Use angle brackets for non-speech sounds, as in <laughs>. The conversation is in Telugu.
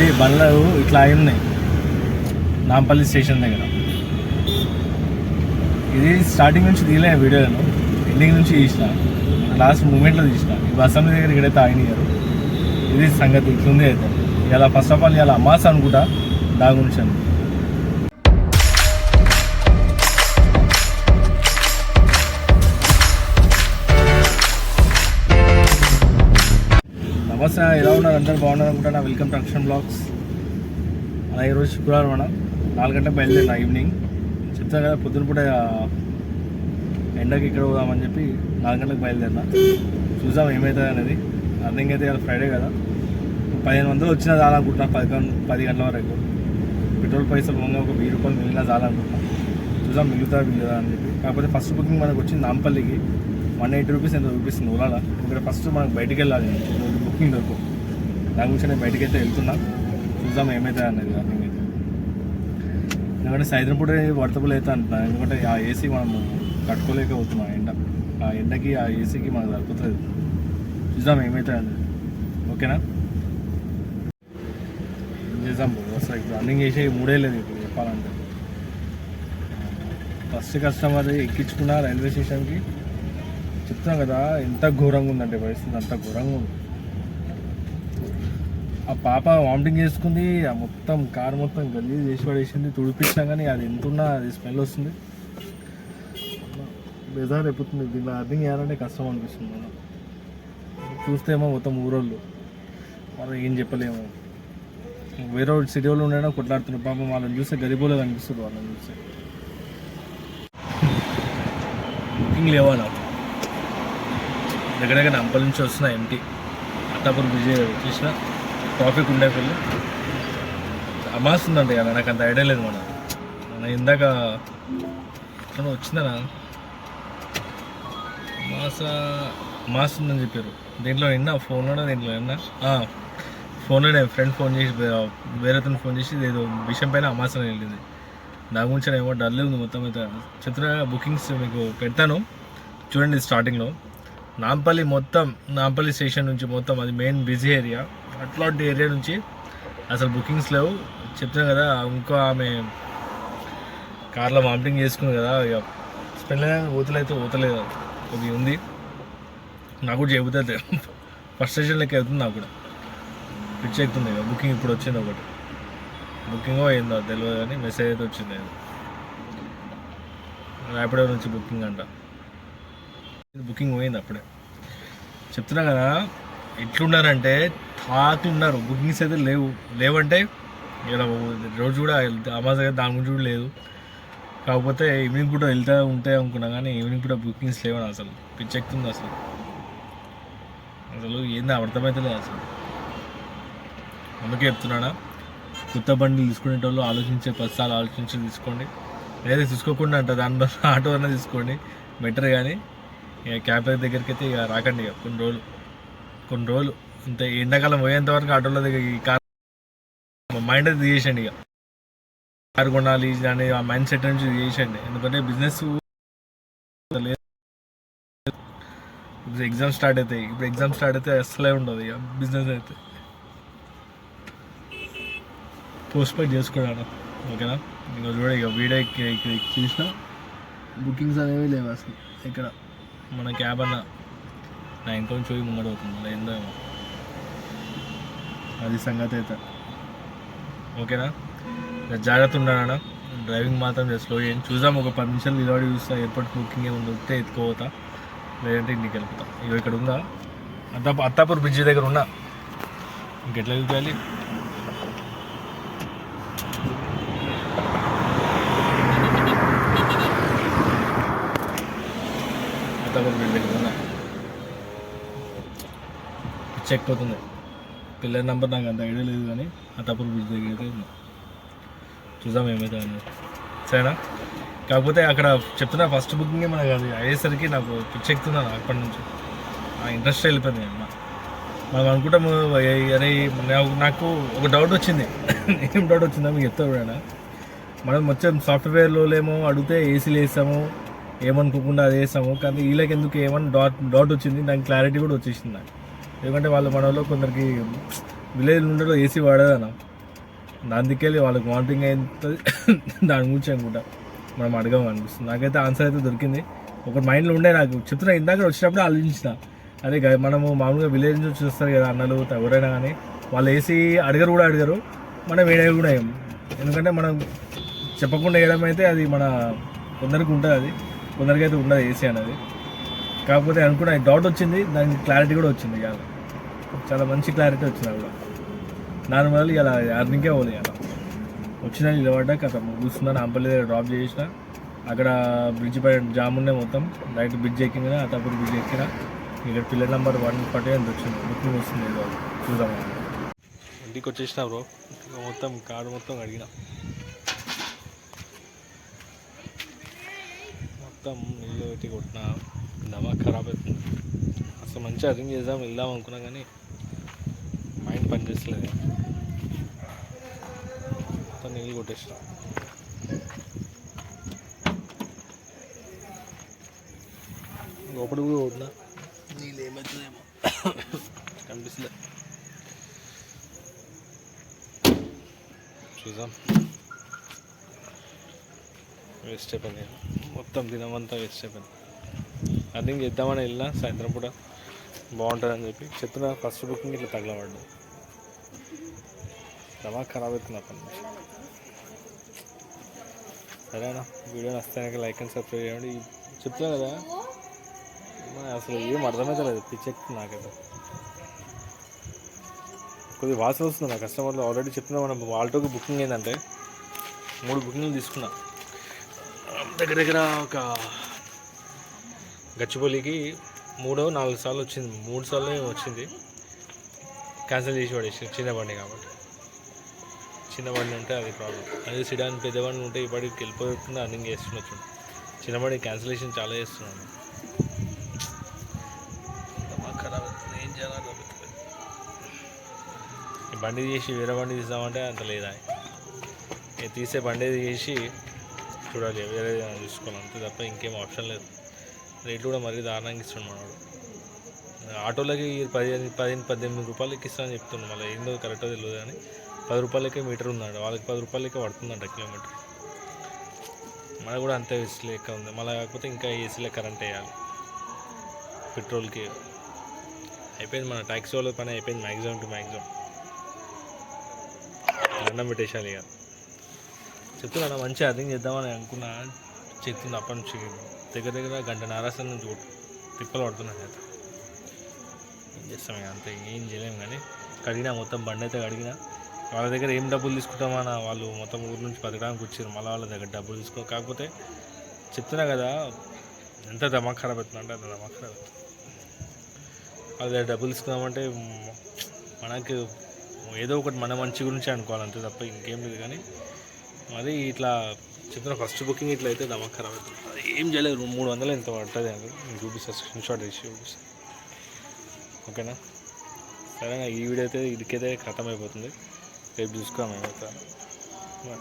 అది బండ్లు ఇట్లా అయి ఉన్నాయి నాంపల్లి స్టేషన్ దగ్గర. ఇది స్టార్టింగ్ నుంచి తీయలే వీడియోను ఎండింగ్ నుంచి తీసిన. లాస్ట్ మూమెంట్లో తీసిన. ఈ బస్ అమ్మ దగ్గర ఇక్కడైతే ఆగినారు ఇది సంగతి. ఇట్లుంది అయితే. ఇలా ఫస్ట్ ఆఫ్ ఆల్ ఇలా అమ్మాస్ అనుకుంటా. దాని గురించి నమస్తే ఎలా ఉన్నారు? అందరు బాగున్నారు అనుకుంటా. Welcome to Akshan blogs. అలా ఈరోజు శుక్రవారం మనం నాలుగు గంటలకు బయలుదేరిన ఈవినింగ్. చెప్తాను కదా పొద్దున పూట ఎండకి ఇక్కడ పోదామని చెప్పి నాలుగు గంటలకు బయలుదేరిన. చూసాం ఏమవుతుంది అనేది. అర్థంగా అయితే ఇవాళ ఫ్రైడే కదా. పదిహేను వందలు వచ్చినా చాలనుకుంటున్నా. పది పది గంటల వరకు. పెట్రోల్ పైసలు పోగా ఒక వెయ్యి రూపాయలు మిగిలినా చాలనుకుంటున్నా. చూసాం మిగులుతా మిగులుదా అని చెప్పి. కాకపోతే ఫస్ట్ బుకింగ్ మనకు వచ్చింది నాంపల్లికి. వన్ ఎయిటీ రూపీస్ ఎంత చూపిస్తుంది ఓలాల ఇక్కడ ఫస్ట్ మనకు బయటికి వెళ్ళాలి. బుకింగ్ దొరకు. దాని గురించి నేను బయటికి అయితే వెళ్తున్నా. చూద్దాం ఏమవుతుంది అనేది అర్థం అయితే ఎందుకంటే సాయంత్రం పూట వర్తబుల్ అయితే అంటున్నా. ఎందుకంటే ఆ ఏసీ మనం కట్టుకోలేకపోతున్నాం ఆ ఎండ. ఆ ఎండకి ఆ ఏసీకి మనకు దొరుకుతుంది చూద్దాం ఏమవుతుంది అనేది ఓకేనా? చేద్దాం అసలు ఇప్పుడు రన్నింగ్ చేసే మూడే లేదు ఇప్పుడు చెప్పాలంటే. ఫస్ట్ కస్టమర్ ఎక్కించుకున్న రైల్వే స్టేషన్కి. చెప్తున్నాం కదా ఎంత ఘోరంగా ఉందంటే పరిస్థితి అంత ఘోరంగా ఉంది. ఆ పాప వామిటింగ్ చేసుకుంది ఆ మొత్తం కార్ మొత్తం గలీజ్ చేసి పడేసింది. తుడిపించినా కానీ అది ఎంతున్నా అది స్మెల్ వస్తుంది. బెజార్ అయిపోతుంది. దీన్ని అర్థం చేయాలంటే కష్టం అనిపిస్తుంది మనం చూస్తే ఏమో మొత్తం ఊరోళ్ళు. మనం ఏం చెప్పలేము. వేరే సిటీ వాళ్ళు ఉండేనా కొట్లాడుతున్నారు. పాపం వాళ్ళని చూస్తే గరిబోలేదు అనిపిస్తుంది వాళ్ళని చూస్తే. బుకింగ్ లేవా నాకు దగ్గర దగ్గర నంపల్ నుంచి వస్తున్నా ఎంటీ అత్తాపూర్ విజయ్ చూసిన? ట్రాఫిక్ ఉండే పిల్ల అమాస్ ఉందంట కదా నాకు అంత ఐడియా లేదు మన మన ఇందాక ఎక్కడ వచ్చిందనా? మాస మాస్ ఉందని చెప్పారు. దీంట్లో నిన్న ఫోన్లోనే దీంట్లో నిన్న ఫోన్లోనే ఫ్రెండ్ ఫోన్ చేసి వేరే అతను ఫోన్ చేసి ఏదో విషయం పైన అమాసన వెళ్ళింది. దాని గురించి ఏమో డల్ ఉంది మొత్తం అయితే. చిత్ర బుకింగ్స్ మీకు పెడతాను. చూడండి స్టార్టింగ్లో నాంపల్లి మొత్తం నాంపల్లి స్టేషన్ నుంచి మొత్తం అది మెయిన్ బిజీ ఏరియా అట్లాంటి ఏరియా నుంచి అసలు బుకింగ్స్ లేవు. చెప్తున్నా కదా ఇంకో ఆమె కార్లో వామిటింగ్ చేసుకుంది కదా ఇక స్పెల్ ఊతలైతే ఊతలేదు అది ఉంది. నాకు కూడా చెబుతుంది ఫస్ట్ స్టేషన్లోకి లెక్క అవుతుంది నాకు కూడా. పిచ్చి ఎక్కుతుంది ఇక. బుకింగ్ ఇప్పుడు వచ్చింది ఒకటి. బుకింగ్ అయిందో తెలియదు కానీ మెసేజ్ అయితే వచ్చింది. ర్యాపిడో నుంచి బుకింగ్ అంట. బుకింగ్ పోయింది అప్పుడే. చెప్తున్నా కదా ఎట్లున్నారంటే థాట్లు ఉన్నారు బుకింగ్స్ అయితే లేవు. లేవంటే ఇక్కడ రోజు కూడా అమాజాన్ దాని గురించి కూడా లేదు. కాకపోతే ఈవినింగ్ కూడా వెళ్తా ఉంటాయి అనుకున్నా కానీ ఈవినింగ్ కూడా బుకింగ్స్ లేవని అసలు. పిచ్చెక్కుతుంది అసలు. అసలు ఏంది అర్థమైతే లేదు అసలు. అందుకే చెప్తున్నాడా కొత్త బండిలు తీసుకునేటోళ్ళు ఆలోచించే పదిసార్లు ఆలోచించి తీసుకోండి. లేదా తీసుకోకుండా అంట దాని బదులు ఆటో అన్నా తీసుకోండి. బెటర్ కానీ. ఇక క్యాబ్ దగ్గరికి అయితే ఇక రాకండి ఇక. కొన్ని రోజులు. కొన్ని రోజులు. ఇంత ఎండాకాలం పోయేంత వరకు ఆటోలో దగ్గర ఈ కార్ మైండ్ అయితే తీసేయండి ఇక. కారు కొనాలి అని ఆ మైండ్ సెట్ నుంచి చేసేయండి ఎందుకంటే బిజినెస్ ఇప్పుడు ఎగ్జామ్ స్టార్ట్ అవుతాయి ఇప్పుడు ఎగ్జామ్ స్టార్ట్ అయితే అసలే ఉండదు ఇక బిజినెస్ అయితే. పోస్ట్ పోన్ చేసుకోవడం ఓకేనా? ఇంకా చూడ ఇక వీడియో ఎక్కి ఇక్కడ చూసిన. బుకింగ్స్ అనేవి లేవు అసలు. ఇక్కడ మన క్యాబ్ అన్న నా ఇంట్లో నుంచి ముంగడవుతుంది ముంగడు అవుతుంది ఏందో ఏమో. అది సంగతి అయితే. ఓకేనా? జాగ్రత్త ఉన్నానా డ్రైవింగ్ మాత్రం స్లో చేయండి. చూద్దాం ఒక పది నిమిషాలు నిలబడి చూస్తా ఎయిర్పోర్ట్ బుకింగ్ ఏముంది ఉంటే ఎత్తుకోపోతా. లేదంటే ఇంటికి వెళ్ళిపోతా. ఇక ఇక్కడ ఉందా? అత్తా అత్తాపూర్ బ్రిడ్జ్ దగ్గర ఉన్నా. ఇంకెట్లా వెళ్ళిపోయాలి అత్తాపూర్ బ్రిడ్జ్ దగ్గర ఉన్నా. చెక్ పోతుంది. పిల్లల నెంబర్ నాకు అంత ఐడియా లేదు కానీ అత్తాపూర్ బ్రిడ్జ్ దగ్గర అయితే చూద్దాం ఏమైతే అని. సరేనా? కాకపోతే అక్కడ చెప్తున్నా ఫస్ట్ బుకింగ్ మనకు అది అయ్యేసరికి నాకు పిచ్చెక్కుతున్నాను అప్పటి నుంచి. ఆ ఇంట్రెస్ట్ వెళ్ళిపోయింది అన్న మనం అనుకుంటాము అరే నాకు- నాకు ఒక డౌట్ వచ్చింది. <laughs> ఏం డౌట్ వచ్చిందో మీకు చెప్తా కూడా మనం మొత్తం సాఫ్ట్వేర్లో ఏమో అడిగితే ఏసీలు వేస్తాము ఏమనుకోకుండా అది వేస్తాము కానీ వీళ్ళకి ఎందుకు ఏమన్నా డాట్ డౌట్ వచ్చింది? దానికి క్లారిటీ కూడా వచ్చేసింది నాకు. ఎందుకంటే వాళ్ళు మనలో కొందరికి విలేజ్ ఉండలో ఏసీ వాడేదన్న. దానికెళ్ళి వాళ్ళకి వాంటింగ్ అవుతుంది <laughs> దాని గురించి అనుకుంటా. మనం అడగం అనిపిస్తుంది. నాకైతే ఆన్సర్ అయితే దొరికింది. ఒక మైండ్లో ఉండే నాకు. చెప్తున్నా ఇందాక వచ్చినప్పుడు ఆలోచించిన. అదే మనము మామూలుగా విలేజ్ నుంచి వస్తారు కదా అన్నలు ఎవరైనా కానీ. వాళ్ళు వేసి అడగరు కూడా అడగరు. మనం వేయడం కూడా ఏం. ఎందుకంటే మనం చెప్పకుండా వేయడం అయితే అది మన కొందరికి ఉంటుంది అది. కొందరికైతే ఉండదు ఏసీ అనేది. కాకపోతే అనుకున్న డౌట్ వచ్చింది. దానికి క్లారిటీ కూడా వచ్చింది ఇవాళ. చాలా మంచి క్లారిటీ వచ్చింది కూడా. నార్మల్ ఇలా అర్నింగ్కే పోలే ఇలా వచ్చిన నిలబడ్డా కథ కూర్చున్నాను నాంపల్లి దగ్గర డ్రాప్ చేసిన అక్కడ బ్రిడ్జ్ పైన జామ్ ఉన్నాయి మొత్తం డైరెక్ట్ బ్రిడ్జ్ ఎక్కిన అతప్పుడు బ్రిడ్జ్ ఎక్కిన ఇక్కడ పిల్లర్ నెంబర్ వన్ పట్టే అంత వచ్చింది? బుకింగ్ వస్తుంది ఏదో చూద్దాం. ఇంటికి వచ్చేసిన బ్రో మొత్తం కారు మొత్తం అడిగిన మొత్తం ఇల్లు పెట్టి కొట్టిన. దమా ఖరాబ్ అవుతుంది అసలు మంచిగా అరేంజ్ చేద్దాం వెళ్దాం అనుకున్నా కానీ మైండ్ పని చేస్తలేదు. మొత్తం నీళ్ళు కొట్టేసిన. లోపల కూడా కొట్టినా నీళ్ళు ఏమవుతుందేమో కనిపిస్తలే చూద్దాం. వేస్ట్ అయిపోయింది. మొత్తం దినమంతా వేస్ట్ అయిపోయింది. రన్నింగ్ చేద్దామని వెళ్ళినా సాయంత్రం పూట బాగుంటుందని చెప్పి. చెప్తున్నా ఫస్ట్ బుకింగ్ ఇట్లా తగలబడ్డా దమా ఖరాబ్ అవుతుంది అప్పటి నుంచి. సరేనా? వీడియో నస్తానికి లైక్ అండ్ సబ్స్క్రైబ్ చేయండి. చెప్తున్నా కదా అసలు ఏం అర్థమైతే లేదు పిచ్చెక్కి నాకైతే. కొద్దిగా వాసన వస్తుంది నా కస్టమర్లు. ఆల్రెడీ చెప్తున్నా మనం ఆల్టోకి బుకింగ్ ఏంటంటే మూడు బుకింగ్లు తీసుకున్నా. దగ్గర దగ్గర ఒక గచ్చిబౌలికి మూడో నాలుగు సార్లు వచ్చింది. మూడు సార్లు వచ్చింది. క్యాన్సిల్ చేసి పడేసి చిన్న బండి కాబట్టి. చిన్న బండి ఉంటే అది ప్రాబ్లం అదే సిడాన్ పెద్ద బండి ఉంటే ఈ బండికి వెళ్ళిపోకుండా అన్నింగ్ చేస్తుండొచ్చు చిన్న బండి క్యాన్సిలేషన్ చాలా చేస్తున్నాను బండి చేసి వేరే బండి తీద్దామంటే అంత లేదా? తీసే బండి చేసి చూడాలి. వేరే చూసుకోవాలి అంతే తప్ప ఇంకేం ఆప్షన్ లేదు. రేట్లు కూడా మరీ దారుణంగా ఇస్తున్నాడు మనవాడు ఆటోలకి పదిహేను పదిహేను పద్దెనిమిది రూపాయలకి ఇస్తానని చెప్తున్నాడు మళ్ళీ ఏందో కరెక్టో తెలియదు కానీ పది రూపాయలకే మీటర్ ఉందంట. వాళ్ళకి పది రూపాయలకే పడుతుందంట కిలోమీటర్. మన కూడా అంతే ఏసీ లెక్క ఉంది. మళ్ళీ కాకపోతే ఇంకా ఏసీలో కరెంట్ వేయాలి. పెట్రోల్కి. అయిపోయింది మన ట్యాక్సీ వాళ్ళ పని అయిపోయింది మ్యాక్సిమం టు మ్యాక్సిమం. దండం పెట్టేసాలి ఇక. చెప్తున్నా మంచిగా అర్థం చేద్దామని అనుకున్నా. చెప్తున్నా అప్పటి నుంచి. దగ్గర దగ్గర గంట నారాసం నుంచి తిప్పలు పడుతున్నాను అయితే ఏం చేస్తాం ఇక అంతే ఏం చేయలేము కానీ కడిగినా మొత్తం బండి అయితే కడిగినా. వాళ్ళ దగ్గర ఏం డబ్బులు తీసుకుంటామని వాళ్ళు మొత్తం ఊరు నుంచి బతకడానికి వచ్చారు మళ్ళీ వాళ్ళ దగ్గర డబ్బులు తీసుకో కాకపోతే చెప్తున్నా కదా ఎంత దమాక్ ఖరాబ్ అవుతుంది అంటే అంత దమాక్ ఖరాబ్ అవుతుంది వాళ్ళ దగ్గర డబ్బులు తీసుకుందామంటే మనకి ఏదో ఒకటి మన మంచి గురించి అనుకోవాలి అంతే తప్ప ఇంకేం లేదు కానీ మరి ఇట్లా చెప్తున్నా ఫస్ట్ బుకింగ్ ఇట్లా అయితే దమాక్ ఖరాబ్ అవుతుంది ఏం చేయలేదు. మూడు వందలు ఎంత పడుతుంది అది నేను చూపిస్తాను స్క్రీన్ షాట్ వేసి చూపిస్తాను ఓకేనా? సరేనా ఈ వీడియో అయితే ఇదికైతే ఖతం అయిపోతుంది. రేపు చూసుకోవాలి మేము